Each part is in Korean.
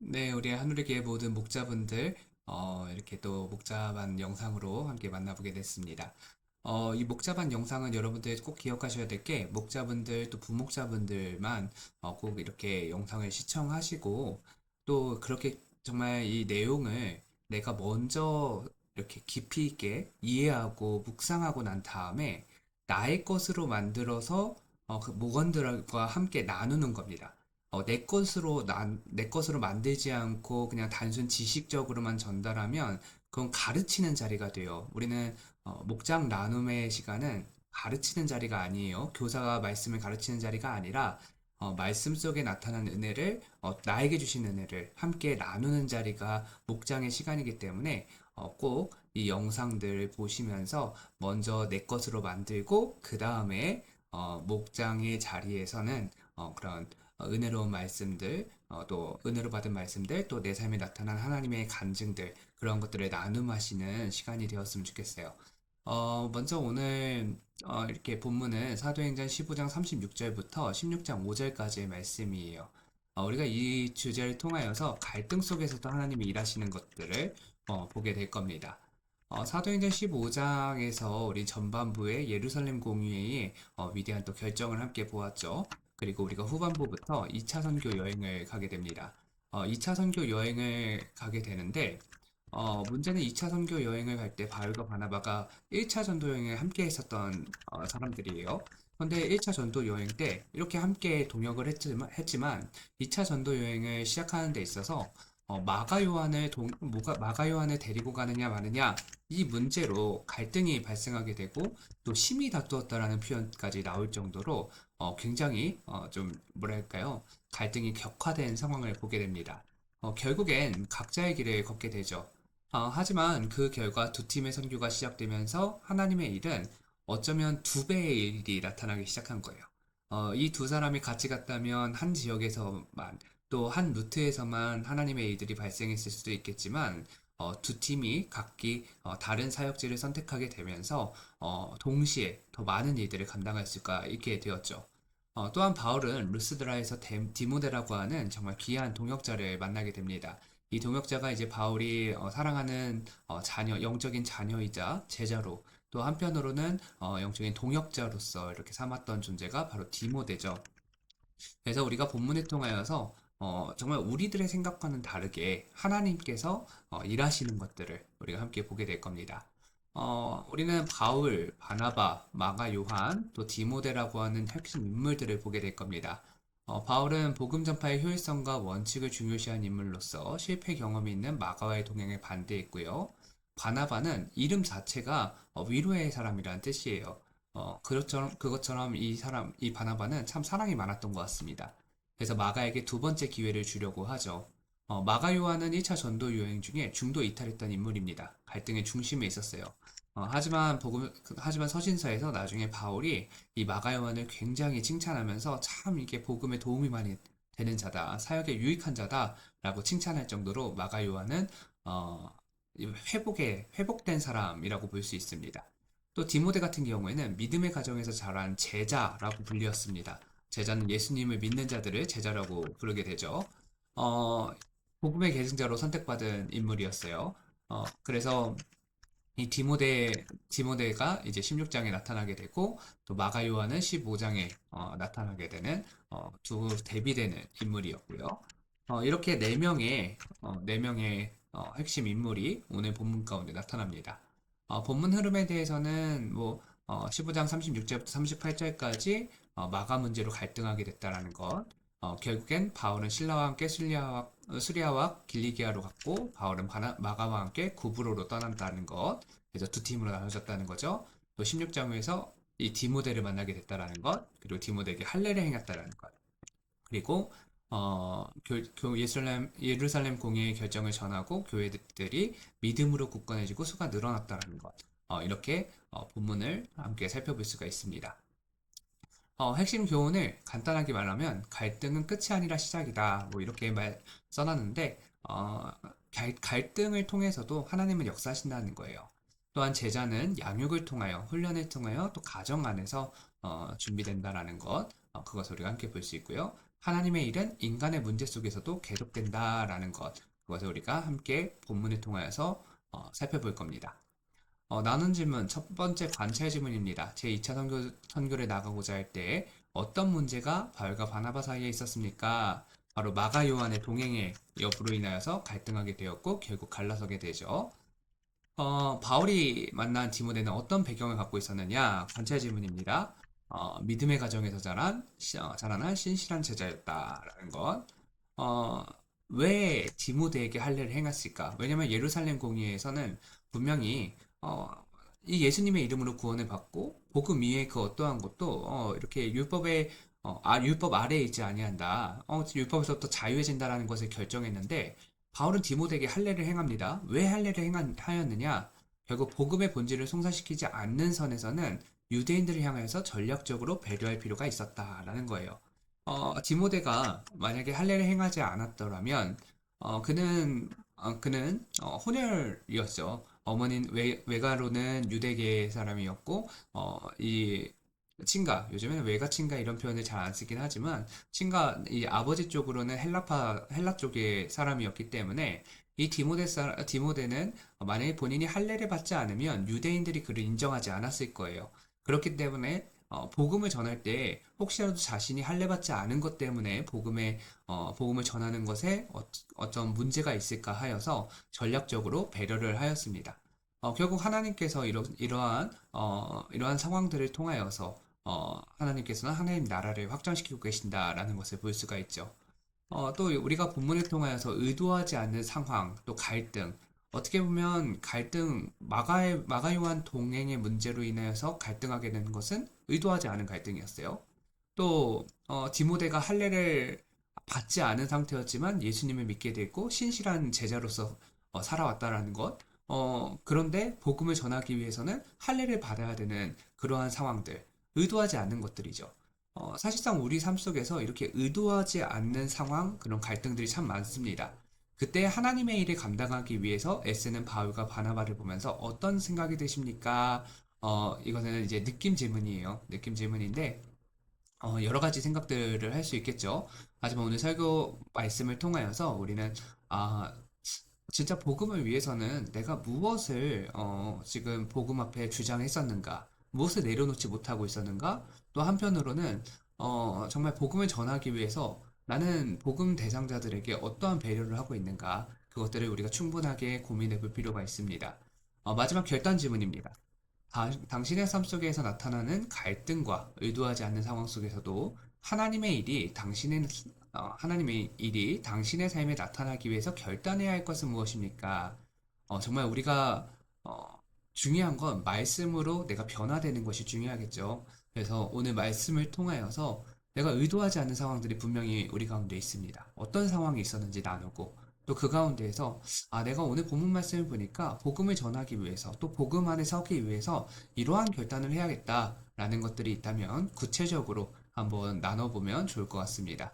네, 우리 하늘에게 모든 목자분들, 어, 이렇게 또 목자반 영상으로 함께 만나보게 됐습니다. 어, 이 목자반 영상은 여러분들 꼭 기억하셔야 될 게, 목자분들 또 부목자분들만 어, 꼭 이렇게 영상을 시청하시고, 또 그렇게 정말 이 내용을 내가 먼저 이렇게 깊이 있게 이해하고 묵상하고 난 다음에 나의 것으로 만들어서 어, 그 목원들과 함께 나누는 겁니다. 어, 내 것으로 난, 내 것으로 만들지 않고 그냥 단순 지식적으로만 전달하면 그건 가르치는 자리가 돼요. 우리는 어, 목장 나눔의 시간은 가르치는 자리가 아니에요. 교사가 말씀을 가르치는 자리가 아니라 어, 말씀 속에 나타난 은혜를 어, 나에게 주신 은혜를 함께 나누는 자리가 목장의 시간이기 때문에 어, 꼭 이 영상들 보시면서 먼저 내 것으로 만들고 그 다음에 어, 목장의 자리에서는 어, 그런 어, 은혜로운 말씀들, 어, 또 은혜로 받은 말씀들, 또 내 삶에 나타난 하나님의 간증들, 그런 것들을 나눔하시는 시간이 되었으면 좋겠어요. 어, 먼저 오늘 어, 이렇게 본문은 사도행전 15장 36절부터 16장 5절까지의 말씀이에요. 어, 우리가 이 주제를 통하여서 갈등 속에서도 하나님이 일하시는 것들을 어, 보게 될 겁니다. 어, 사도행전 15장에서 우리 전반부의 예루살렘 공의회의 어, 위대한 또 결정을 함께 보았죠. 그리고 우리가 후반부부터 2차 선교 여행을 가게 됩니다. 어, 2차 선교 여행을 가게 되는데, 어, 문제는 2차 선교 여행을 갈 때 바울과 바나바가 1차 전도 여행을 함께 했었던 어, 사람들이에요. 그런데 1차 전도 여행 때 이렇게 함께 동역을 했지만, 했지만 2차 전도 여행을 시작하는 데 있어서 어, 마가 요한을 동, 뭐가, 마가 요한을 데리고 가느냐 마느냐 이 문제로 갈등이 발생하게 되고 또 심히 다투었다라는 표현까지 나올 정도로 어, 굉장히 어, 좀 뭐랄까요 갈등이 격화된 상황을 보게 됩니다. 어, 결국엔 각자의 길을 걷게 되죠. 어, 하지만 그 결과 두 팀의 선교가 시작되면서 하나님의 일은 어쩌면 두 배의 일이 나타나기 시작한 거예요. 어, 이 두 사람이 같이 갔다면 한 지역에서만 또 한 루트에서만 하나님의 일들이 발생했을 수도 있겠지만 어, 두 팀이 각기 어, 다른 사역지를 선택하게 되면서 어, 동시에 더 많은 일들을 감당할 수가 있게 되었죠. 어, 또한 바울은 루스드라에서 데- 디모데라고 하는 정말 귀한 동역자를 만나게 됩니다. 이 동역자가 이제 바울이 어, 사랑하는 어, 자녀, 영적인 자녀이자 제자로 또 한편으로는 어, 영적인 동역자로서 이렇게 삼았던 존재가 바로 디모데죠. 그래서 우리가 본문을 통하여서 어, 정말 우리들의 생각과는 다르게 하나님께서 어, 일하시는 것들을 우리가 함께 보게 될 겁니다. 어, 우리는 바울, 바나바, 마가 요한, 또 디모데라고 하는 핵심 인물들을 보게 될 겁니다. 어, 바울은 복음 전파의 효율성과 원칙을 중요시한 인물로서 실패 경험이 있는 마가와의 동행에 반대했고요. 바나바는 이름 자체가 어, 위로의 사람이라는 뜻이에요. 어, 그것처럼, 그것처럼 이 사람, 이 바나바는 참 사랑이 많았던 것 같습니다. 그래서 마가에게 두 번째 기회를 주려고 하죠. 어, 마가 요한은 1차 전도 여행 중에 중도 이탈했던 인물입니다. 갈등의 중심에 있었어요. 어, 하지만 복음, 그- 하지만 서신서에서 나중에 바울이 이 마가 요한을 굉장히 칭찬하면서 참 이게 복음에 도움이 많이 되는 자다, 사역에 유익한 자다라고 칭찬할 정도로 마가 요한은 어, 이 회복에 회복된 사람이라고 볼 수 있습니다. 또 디모데 같은 경우에는 믿음의 가정에서 자란 제자라고 불렸습니다. 제자는 예수님을 믿는 자들을 제자라고 부르게 되죠. 어, 복음의 계승자로 선택받은 인물이었어요. 어, 그래서 이 디모데, 디모데가 이제 16장에 나타나게 되고, 또 마가 요한은 15장에 나타나게 되는 어, 두 대비되는 인물이었고요. 어, 이렇게 네 명의 어, 네 명의 어, 핵심 인물이 오늘 본문 가운데 나타납니다. 어, 본문 흐름에 대해서는 뭐 어, 15장 36절부터 38절까지 마가 문제로 갈등하게 됐다라는 것. 어, 결국엔 바울은 신라와 함께 수리아와, 수리아와 길리기아로 갔고 바울은 바나, 마가와 함께 구브로로 떠난다는 것. 그래서 두 팀으로 나눠졌다는 거죠. 또 16장에서 이 디모데를 만나게 됐다라는 것. 그리고 디모데에게 할례를 행했다라는 것. 그리고 어, 교, 교- 예루살렘, 예루살렘 공의의 결정을 전하고 교회들이 믿음으로 굳건해지고 수가 늘어났다는 것. 어, 이렇게 어, 본문을 함께 살펴볼 수가 있습니다. 어, 핵심 교훈을 간단하게 말하면 갈등은 끝이 아니라 시작이다. 뭐 이렇게 말 써놨는데 어, 갈, 갈등을 통해서도 하나님은 역사하신다는 거예요. 또한 제자는 양육을 통하여 훈련을 통하여 또 가정 안에서 어, 준비된다라는 것 어, 그것을 우리가 함께 볼 수 있고요. 하나님의 일은 인간의 문제 속에서도 계속된다라는 것. 그것을 우리가 함께 본문을 통하여서 어, 살펴볼 겁니다. 어, 나눈 질문, 첫 번째 관찰 질문입니다. 제 2차 선교, 선교를 나가고자 할 때 어떤 문제가 바울과 바나바 사이에 있었습니까? 바로 마가 요한의 동행의 여부로 인하여서 갈등하게 되었고 결국 갈라서게 되죠. 어, 바울이 만난 디모데는 어떤 배경을 갖고 있었느냐? 관찰 질문입니다. 어, 믿음의 가정에서 자란, 시- 어, 자라난 신실한 제자였다라는 것. 어, 왜 디모데에게 할례를 행했을까? 왜냐면 예루살렘 공의회에서는 분명히 어, 이 예수님의 이름으로 구원을 받고 복음 위에 그 어떠한 것도 어, 이렇게 율법의 어, 아, 율법 아래에 있지 아니한다. 어, 율법에서부터 자유해진다라는 것을 결정했는데 바울은 디모데에게 할례를 행합니다. 왜 할례를 행한, 하였느냐? 결국 복음의 본질을 송사시키지 않는 선에서는 유대인들을 향하여서 전략적으로 배려할 필요가 있었다라는 거예요. 어, 디모데가 만약에 할례를 행하지 않았더라면 어, 그는 어, 그는 어, 혼혈이었죠. 어머니는 외, 외가로는 유대계 사람이었고 어, 이 친가 요즘에는 외가 친가 이런 표현을 잘 안 쓰긴 하지만 친가 이 아버지 쪽으로는 헬라파 헬라 쪽의 사람이었기 때문에 이 디모데 사, 디모데는 만약에 본인이 할례를 받지 않으면 유대인들이 그를 인정하지 않았을 거예요. 그렇기 때문에 어, 복음을 전할 때 혹시라도 자신이 할례 받지 않은 것 때문에 복음에 어, 복음을 전하는 것에 어, 어떤 문제가 있을까 하여서 전략적으로 배려를 하였습니다. 어, 결국 하나님께서 이러, 이러한 어, 이러한 상황들을 통하여서 어, 하나님께서는 하나님 나라를 확장시키고 계신다라는 것을 볼 수가 있죠. 어, 또 우리가 본문을 통하여서 의도하지 않는 상황, 또 갈등, 어떻게 보면 갈등, 마가, 마가 요한 동행의 문제로 인하여서 갈등하게 되는 것은 의도하지 않은 갈등이었어요. 또, 어, 디모데가 할례를 받지 않은 상태였지만 예수님을 믿게 됐고 신실한 제자로서 어, 살아왔다라는 것. 어, 그런데 복음을 전하기 위해서는 할례를 받아야 되는 그러한 상황들, 의도하지 않는 것들이죠. 어, 사실상 우리 삶 속에서 이렇게 의도하지 않는 상황, 그런 갈등들이 참 많습니다. 그때 하나님의 일을 감당하기 위해서 애쓰는 바울과 바나바를 보면서 어떤 생각이 드십니까? 어, 이거는 이제 느낌 질문이에요. 느낌 질문인데, 어, 여러 가지 생각들을 할 수 있겠죠. 하지만 오늘 설교 말씀을 통하여서 우리는, 아, 진짜 복음을 위해서는 내가 무엇을, 어, 지금 복음 앞에 주장했었는가? 무엇을 내려놓지 못하고 있었는가? 또 한편으로는, 어, 정말 복음을 전하기 위해서 나는 복음 대상자들에게 어떠한 배려를 하고 있는가? 그것들을 우리가 충분하게 고민해 볼 필요가 있습니다. 어, 마지막 결단 질문입니다. 다- 당신의 삶 속에서 나타나는 갈등과 의도하지 않는 상황 속에서도 하나님의 일이 당신의 어, 하나님의 일이 당신의 삶에 나타나기 위해서 결단해야 할 것은 무엇입니까? 어, 정말 우리가 어, 중요한 건 말씀으로 내가 변화되는 것이 중요하겠죠. 그래서 오늘 말씀을 통하여서 내가 의도하지 않는 상황들이 분명히 우리 가운데 있습니다. 어떤 상황이 있었는지 나누고 또 그 가운데에서 아, 내가 오늘 본문 말씀을 보니까 복음을 전하기 위해서 또 복음 안에 서기 위해서 이러한 결단을 해야겠다라는 것들이 있다면 구체적으로 한번 나눠보면 좋을 것 같습니다.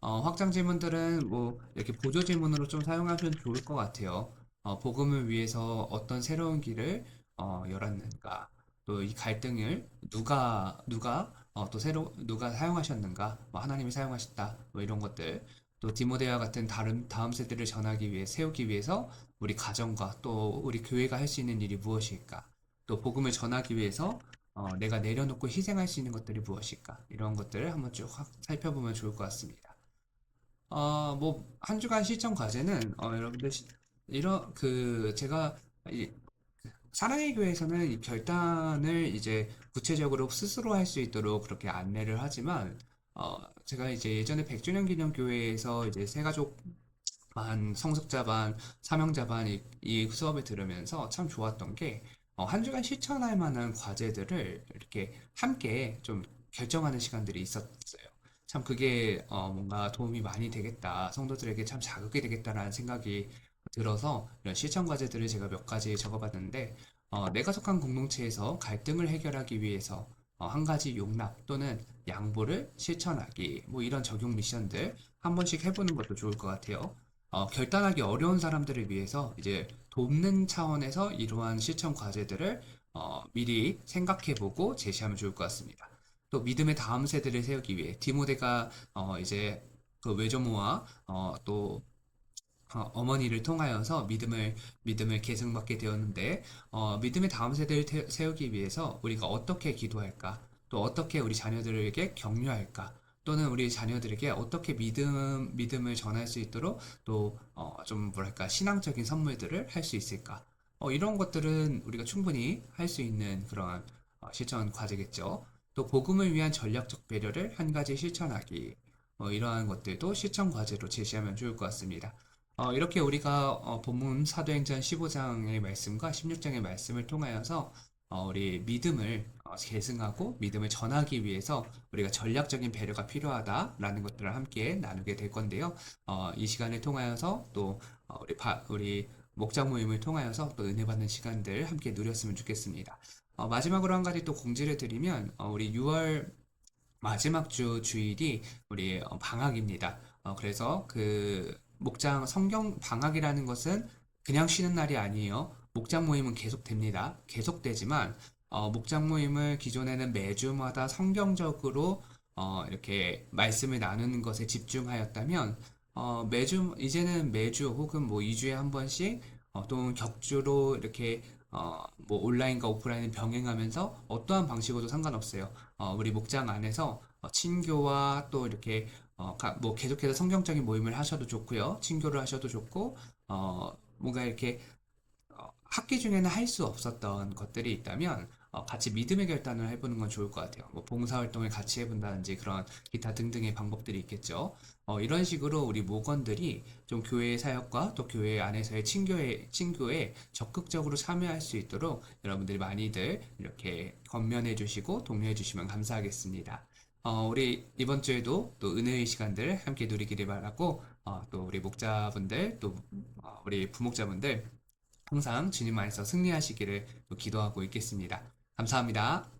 어, 확장 질문들은 뭐 이렇게 보조 질문으로 좀 사용하면 좋을 것 같아요. 어, 복음을 위해서 어떤 새로운 길을 어, 열었는가, 또 이 갈등을 누가 누가 어, 또 새로 누가 사용하셨는가, 뭐 하나님이 사용하셨다, 뭐 이런 것들. 또 디모데와 같은 다른 다음 세대를 전하기 위해 세우기 위해서 우리 가정과 또 우리 교회가 할 수 있는 일이 무엇일까? 또 복음을 전하기 위해서 어, 내가 내려놓고 희생할 수 있는 것들이 무엇일까? 이런 것들을 한번 쭉확 살펴보면 좋을 것 같습니다. 어, 뭐, 한 주간 실천 과제는, 어, 여러분들, 시- 이런, 그, 제가, 이, 사랑의 교회에서는 이 결단을 이제 구체적으로 스스로 할 수 있도록 그렇게 안내를 하지만, 어, 제가 이제 예전에 100주년 기념 교회에서 이제 새 가족 반, 성숙자 반, 사명자 반, 이, 이 수업을 들으면서 참 좋았던 게, 어, 한 주간 실천할 만한 과제들을 이렇게 함께 좀 결정하는 시간들이 있었어요. 참 그게 어, 뭔가 도움이 많이 되겠다. 성도들에게 참 자극이 되겠다라는 생각이 들어서 이런 실천 과제들을 제가 몇 가지 적어봤는데, 어, 내가 속한 공동체에서 갈등을 해결하기 위해서 어, 한 가지 용납 또는 양보를 실천하기, 뭐 이런 적용 미션들 한 번씩 해보는 것도 좋을 것 같아요. 어, 결단하기 어려운 사람들을 위해서 이제 돕는 차원에서 이러한 실천 과제들을 어, 미리 생각해보고 제시하면 좋을 것 같습니다. 또 믿음의 다음 세대를 세우기 위해 디모데가 어, 이제 그 외조모와 어, 또 어, 어머니를 통하여서 믿음을 믿음을 계승받게 되었는데 어, 믿음의 다음 세대를 태- 세우기 위해서 우리가 어떻게 기도할까? 또 어떻게 우리 자녀들에게 격려할까? 또는 우리 자녀들에게 어떻게 믿음 믿음을 전할 수 있도록 또 어, 좀 뭐랄까 신앙적인 선물들을 할 수 있을까? 어, 이런 것들은 우리가 충분히 할 수 있는 그런 어, 실천 과제겠죠. 또 복음을 위한 전략적 배려를 한 가지 실천하기. 어, 이러한 것들도 실천 과제로 제시하면 좋을 것 같습니다. 어, 이렇게 우리가 어, 본문 사도행전 15장의 말씀과 16장의 말씀을 통하여서 어, 우리 믿음을 어, 계승하고 믿음을 전하기 위해서 우리가 전략적인 배려가 필요하다라는 것들을 함께 나누게 될 건데요. 어, 이 시간을 통하여서 또 어, 우리 바- 우리 목장 모임을 통하여서 또 은혜 받는 시간들 함께 누렸으면 좋겠습니다. 어, 마지막으로 한 가지 또 공지를 드리면 어, 우리 6월 마지막 주 주일이 우리 어, 방학입니다. 어, 그래서 그 목장 성경 방학이라는 것은 그냥 쉬는 날이 아니에요. 목장 모임은 계속됩니다. 계속되지만 어, 목장 모임을 기존에는 매주마다 성경적으로 어, 이렇게 말씀을 나누는 것에 집중하였다면 어, 매주 이제는 매주 혹은 뭐 2주에 한 번씩 어, 또는 격주로 이렇게 어, 뭐 온라인과 오프라인을 병행하면서 어떠한 방식으로도 상관없어요. 어, 우리 목장 안에서 어, 친교와 또 이렇게 어, 가- 뭐 계속해서 성경적인 모임을 하셔도 좋고요. 친교를 하셔도 좋고 어, 뭔가 이렇게 어, 학기 중에는 할 수 없었던 것들이 있다면 어, 같이 믿음의 결단을 해보는 건 좋을 것 같아요. 뭐 봉사활동을 같이 해본다든지 그런 기타 등등의 방법들이 있겠죠. 어, 이런 식으로 우리 목원들이 좀 교회의 사역과 또 교회 안에서의 친교에, 친교에 적극적으로 참여할 수 있도록 여러분들이 많이들 이렇게 권면해 주시고 독려해 주시면 감사하겠습니다. 어, 우리 이번 주에도 또 은혜의 시간들 함께 누리기를 바라고 어, 또 우리 목자분들 또 어, 우리 부목자분들 항상 주님 안에서 승리하시기를 또 기도하고 있겠습니다. 감사합니다.